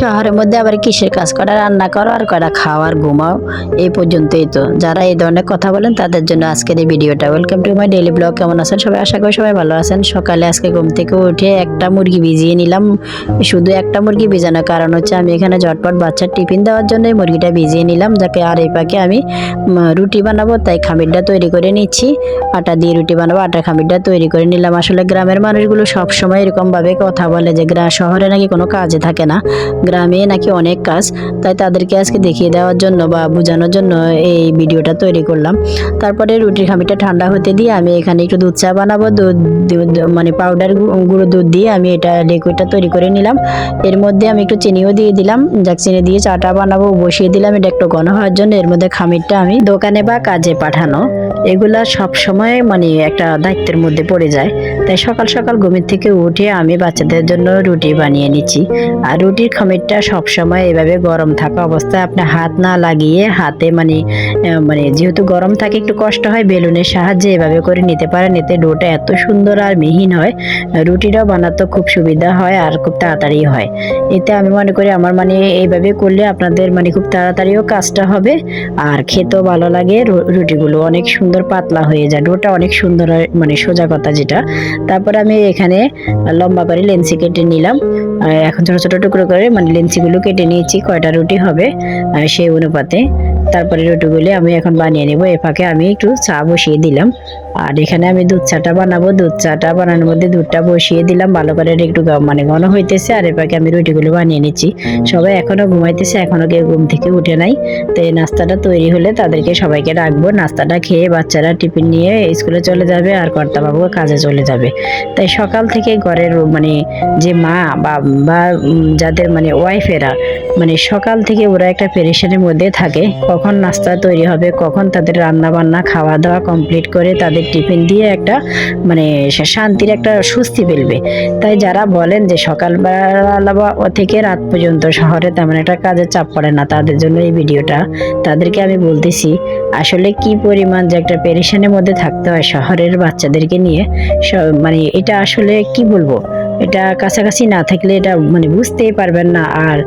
শহরের মধ্যে আবার কিসের কাজ? করা রান্না করো আর কয়টা খাও আর ঘুমাও? এই পর্যন্তই তো। যারা এই ধরনের কথা বলেন, তাদের জন্য আজকের এই ভিডিওটা। Welcome to my daily blog কেমন আছেন? সবাই আশা করি সবাই ভালো আছেন। সকালে আজকে ঘুম থেকে উঠে একটা মুরগি ভিজিয়ে নিলাম। শুধু একটা মুরগি ভিজানোর কারণ হচ্ছে আমি এখানে ঝটপট বাচ্চার টিফিন দেওয়ার জন্য এই মুরগিটা ভিজিয়ে নিলাম, যাকে আর এই পাকে আমি রুটি বানাবো, তাই খামিরটা তৈরি করে নিচ্ছি। আটা দিয়ে রুটি বানাবো আটা খামিরটা তৈরি করে নিলাম। আসলে গ্রামের মানুষগুলো সবসময় এরকমভাবে কথা বলে যে গ্রাম শহরে নাকি কোনো কাজে থাকে না। গ্রামে নাকি অনেক কাজ, তাই তাদেরকে আজকে দেখিয়ে দেওয়ার জন্য বা বোঝানোর জন্য এই ভিডিওটা তৈরি করলাম। তারপরে রুটির খামিটা ঠান্ডা হতে দিয়ে আমি এখানে একটু দুধ চা বানাবো, দুধ মানে পাউডার গুঁড়ো দুধ দিয়ে আমি এটা লিকুইডটা তৈরি করে নিলাম। এর মধ্যে আমি একটু চিনিও দিয়ে দিলাম, যাক চিনি দিয়ে চাটা বানাবো, বসিয়ে দিলাম, এটা একটু ঘন হওয়ার জন্য। এর মধ্যে খামিরটা আমি দোকানে বা কাজে পাঠানো। এগুলা সব সময় মানে একটা দায়িত্বের মধ্যে পড়ে যায়। তাই সকাল সকাল ঘুমের থেকে উঠে আমি বাচ্চাদের জন্য রুটি বানিয়ে নিচ্ছি। আর রুটির খামিরটা সবসময় এভাবে গরম থাকা অবস্থায় আপনি হাত না লাগিয়ে হাতে মানে মানে যেহেতু গরম থাকে, একটু কষ্ট হয়, বেলুনের সাহায্যে এভাবে করে নিতে পারেন। এতে ডোটা এত সুন্দর আর মিহিন হয়, রুটিটাও বানাতে খুব সুবিধা হয় আর খুব তাড়াতাড়ি হয়। এতে আমি মনে করি আমার মানে এইভাবে করলে আপনাদের মানে খুব তাড়াতাড়িও কাজটা হবে আর খেতেও ভালো লাগে। রুটিগুলো অনেক সুন্দর পাতলা হয়ে যায়, ডোটা অনেক সুন্দর মানে সোজা কথা যেটা। তারপর আমি এখানে লম্বা করে লেন্সি কেটে নিলাম। এখন ছোট ছোট টুকরো করে মানে লেন্সিগুলো কেটে নিয়েছি কয়টা রুটি হবে সেই অনুপাতে। তারপরে রুটিগুলি আমি এখন বানিয়ে নেব। এ ফাঁকে আমি একটু চা বসিয়ে দিলাম। আর এখানে আমি দুধ চাটা বানাবো। দুধ চাটা বানানোর মধ্যে দুধটা বসিয়ে দিলাম। ভালো করে একটু মানে ঘন হইতেছে আর এ ফাঁকে আমি রুটিগুলো বানিয়ে নিচ্ছি। সবাই এখনও ঘুমাইতেছে, এখনও কেউ ঘুম থেকে উঠে নাই। তো এই নাস্তাটা তৈরি হলে তাদেরকে সবাইকে রাখব। নাস্তাটা খেয়ে বাচ্চারা টিফিন নিয়ে স্কুলে চলে যাবে আর কর্তাবাবু কাজে চলে যাবে। তাই সকাল থেকে ঘরের মানে যে মা বা যাদের মানে ওয়াইফেরা মানে সকাল থেকে ওরা একটা পেরেশানের মধ্যে থাকে। কখন নাস্তা তৈরি হবে, কখন তাদের রান্না বান্না খাওয়া দাওয়া কমপ্লিট করে তাদের টিফিন দিয়ে একটা মানে শান্তির একটা স্বস্তি ফেলবে। তাই যারা বলেন যে সকালবেলা থেকে রাত পর্যন্ত শহরে তেমন একটা কাজের চাপ পড়ে না, তাদের জন্য এই ভিডিওটা তাদেরকে আমি বলতেছি, আসলে কি পরিমাণ যে একটা পেরেশানের মধ্যে থাকতে হয় শহরের বাচ্চাদেরকে নিয়ে মানে এটা আসলে কি বলব? এটা কাছাকাছি না থাকলে এটা মানে বুঝতেই পারবেন না। আর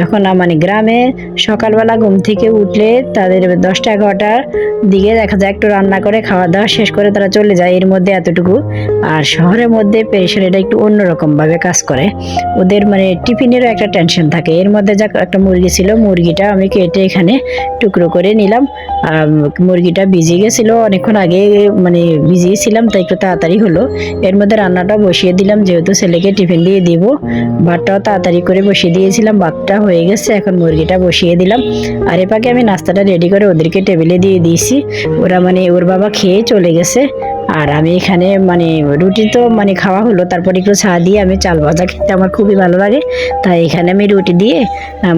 যখন মানে গ্রামে সকালবেলা ঘুম থেকে উঠলে তাদের দশটা এগারোটার দিকে দেখা যায় একটু রান্না করে, খাওয়া দাওয়া শেষ করে তারা চলে যায় এর মধ্যে এতটুকু। আর শহরের মধ্যে পেরেশান এটা একটু অন্যরকম ভাবে কাজ করে। ওদের মানে টিফিনেরও একটা টেনশন থাকে। এর মধ্যে যা একটা মুরগি ছিল, মুরগিটা আমি কেটে এখানে টুকরো করে নিলাম। মুরগিটা ভিজে গেছিল, অনেকক্ষণ আগে মানে ভিজিয়েছিলাম তাই একটু তাড়াতাড়ি হলো। এর মধ্যে রান্নাটা বসিয়ে দিলাম, যেহেতু ছেলেকে টিফিন দিয়ে দিব। ভাতটাও তাড়াতাড়ি করে বসিয়ে দিয়েছিলাম, ভাতটা হয়ে গেছে, এখন মুরগিটা বসিয়ে দিলাম। আর এপাকে আমি নাস্তাটা রেডি করে ওদেরকে টেবিলে দিয়ে দিয়েছি। ওরা মানে ওর বাবা খেয়ে চলে গেছে। আর আমি এখানে মানে রুটি তো মানে খাওয়া হলো, তারপর একটু চা দিয়ে আমি চাল ভাজা খেতে আমার খুবই ভালো লাগে। তাই এখানে আমি রুটি দিয়ে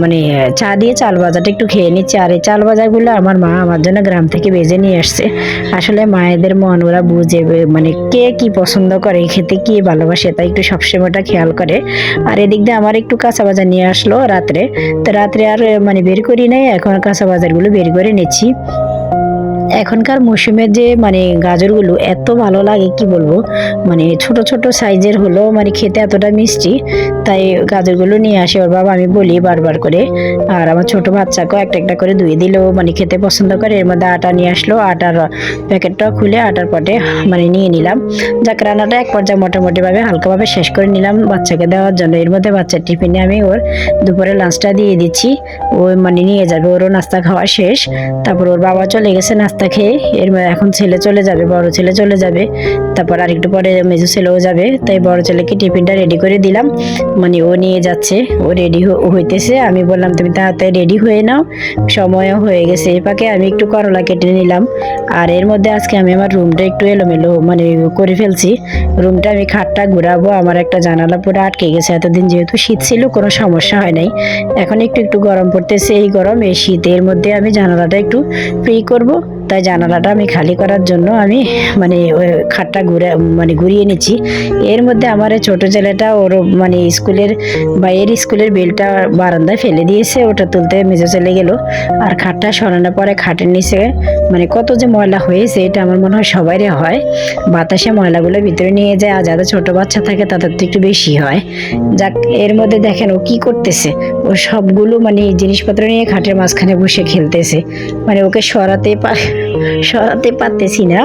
মানে চা দিয়ে চাল ভাজাটা একটু খেয়ে নিচ্ছি। আর এই চাল ভাজাগুলো আমার মা আমার জন্য গ্রাম থেকে বেজে নিয়ে আসছে। আসলে মায়েদের মন ওরা বুঝে মানে কে কি পছন্দ করে খেতে কি ভালোবাসে, তাই একটু সবসময়টা খেয়াল করে। আর এদিক দিয়ে আমার একটু কাঁচা বাজার নিয়ে আসলো রাত্রে। তো রাত্রে আর মানে বের করি নাই, এখন কাঁচা বাজারগুলো বের করে নিচ্ছি। এখনকার মৌসুমের যে মানে গাজরগুলো এত ভালো লাগে, কি বলব? মানে ছোট ছোট সাইজের হলো মানে খেতে এতটা মিষ্টি, তাই গাজরগুলো নিয়ে আসে। ওর বাবা, আমি বলি বারবার করে। আর আমার ছোট বাচ্চাকেও একটা একটা করে ধুয়ে দিলেও মানে খেতে পছন্দ করে। এর মধ্যে আটা নিয়ে আসলো, আটার প্যাকেটটা খুলে আটার পটে মানে নিয়ে নিলাম। যাক, রান্নাটা এক পর্যায়ে মোটামুটিভাবে হালকাভাবে শেষ করে নিলাম বাচ্চাকে দেওয়ার জন্য। এর মধ্যে বাচ্চার টিফিনে আমি ওর দুপুরে লাঞ্চটা দিয়ে দিচ্ছি। ও মানে নিয়ে যাবে। ওরও নাস্তা খাওয়া শেষ। তারপর ওর বাবা চলে গেছে নাস্তা খেয়ে এর এখন ছেলে চলে যাবে, বড় ছেলে চলে যাবে। তারপর আরেকটু পরে মেজো ছেলেও যাবে। তাই বড় ছেলেকে টিফিনটা রেডি করে দিলাম। মানে ও নিয়ে যাচ্ছে, ও রেডি হইতেছে। আমি বললাম, তুমি তাড়াতাড়ি রেডি হয়ে নাও। সময়ও হয়ে গেছে। এই পাকে আমি একটু করলা কেটে নিলাম। আর এর মধ্যে আজকে আমি আমার রুমটা একটু এলোমেলো মানে করে ফেলছি। রুমটা আমি খাটটা ঘুরাবো, আমার একটা জানালা পুরো আটকে গেছে। এতদিন যেহেতু শীত ছিল, কোনো সমস্যা হয় নাই। এখন একটু একটু গরম পড়তেছে। এই গরম এই শীতের মধ্যে আমি জানালাটা একটু ফ্রি করব। তাই জানালাটা আমি খালি করার জন্য আমি মানে খাটটা ঘুরে মানে ঘুরিয়ে নিচ্ছি। এর মধ্যে আমার ছোট ছেলেটা ওর মানে স্কুলের বা এর স্কুলের বেলটা বারান্দায় ফেলে দিয়েছে, ওটা তুলতে মেজে চলে গেল। আর খাটটা সরানোর পরে খাটের নিচে মানে কত যে ময়লা হয়েছে, এটা আমার মনে হয় সবারই হয়। বাতাসে ময়লাগুলো ভিতরে নিয়ে যায়, আর যাদের ছোট বাচ্চা থাকে তাদের তো একটু বেশি হয়। যাক, এর মধ্যে দেখেন ও কি করতেছে। ও সবগুলো মানে জিনিসপত্র নিয়ে খাটের মাঝখানে বসে খেলতেছে। মানে ওকে সরাতে পা সরাতে পারতেছি না।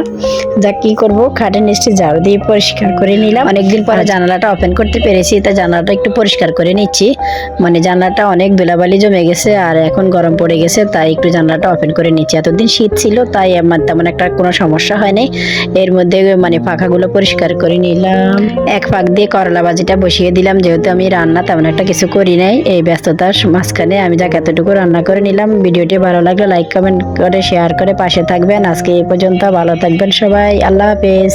যা কি করব? খাটের নিচে ঝাড়ু দিয়ে পরিষ্কার করে নিলাম। অনেকদিন পরে জানালাটা ওপেন করতে পেরেছি তা জানালাটা একটু পরিষ্কার করে নিচ্ছি। মানে জানলাটা অনেক বেলাবালি জমে গেছে আর এখন গরম পড়ে গেছে তাই একটু জানলাটা ওপেন করে নিচ্ছি। এতদিন শীত ছিল তাই আমার তেমন একটা কোনো সমস্যা হয়নি। এর মধ্যে মানে পাখাগুলো পরিষ্কার করে নিলাম। এক পাক দিয়ে করলা ভাজিটা বসিয়ে দিলাম যেহেতু আমি রান্না তেমন একটা কিছু করি নাই। এই ব্যস্ততার মাঝখানে আমি যাকে এতটুকু রান্না করে নিলাম। ভিডিওটি ভালো লাগলে লাইক কমেন্ট করে শেয়ার করে পাশে থাকবেন। আজকে এই পর্যন্ত ভালো থাকবেন সবাই। আল্লাহ হাফেজ।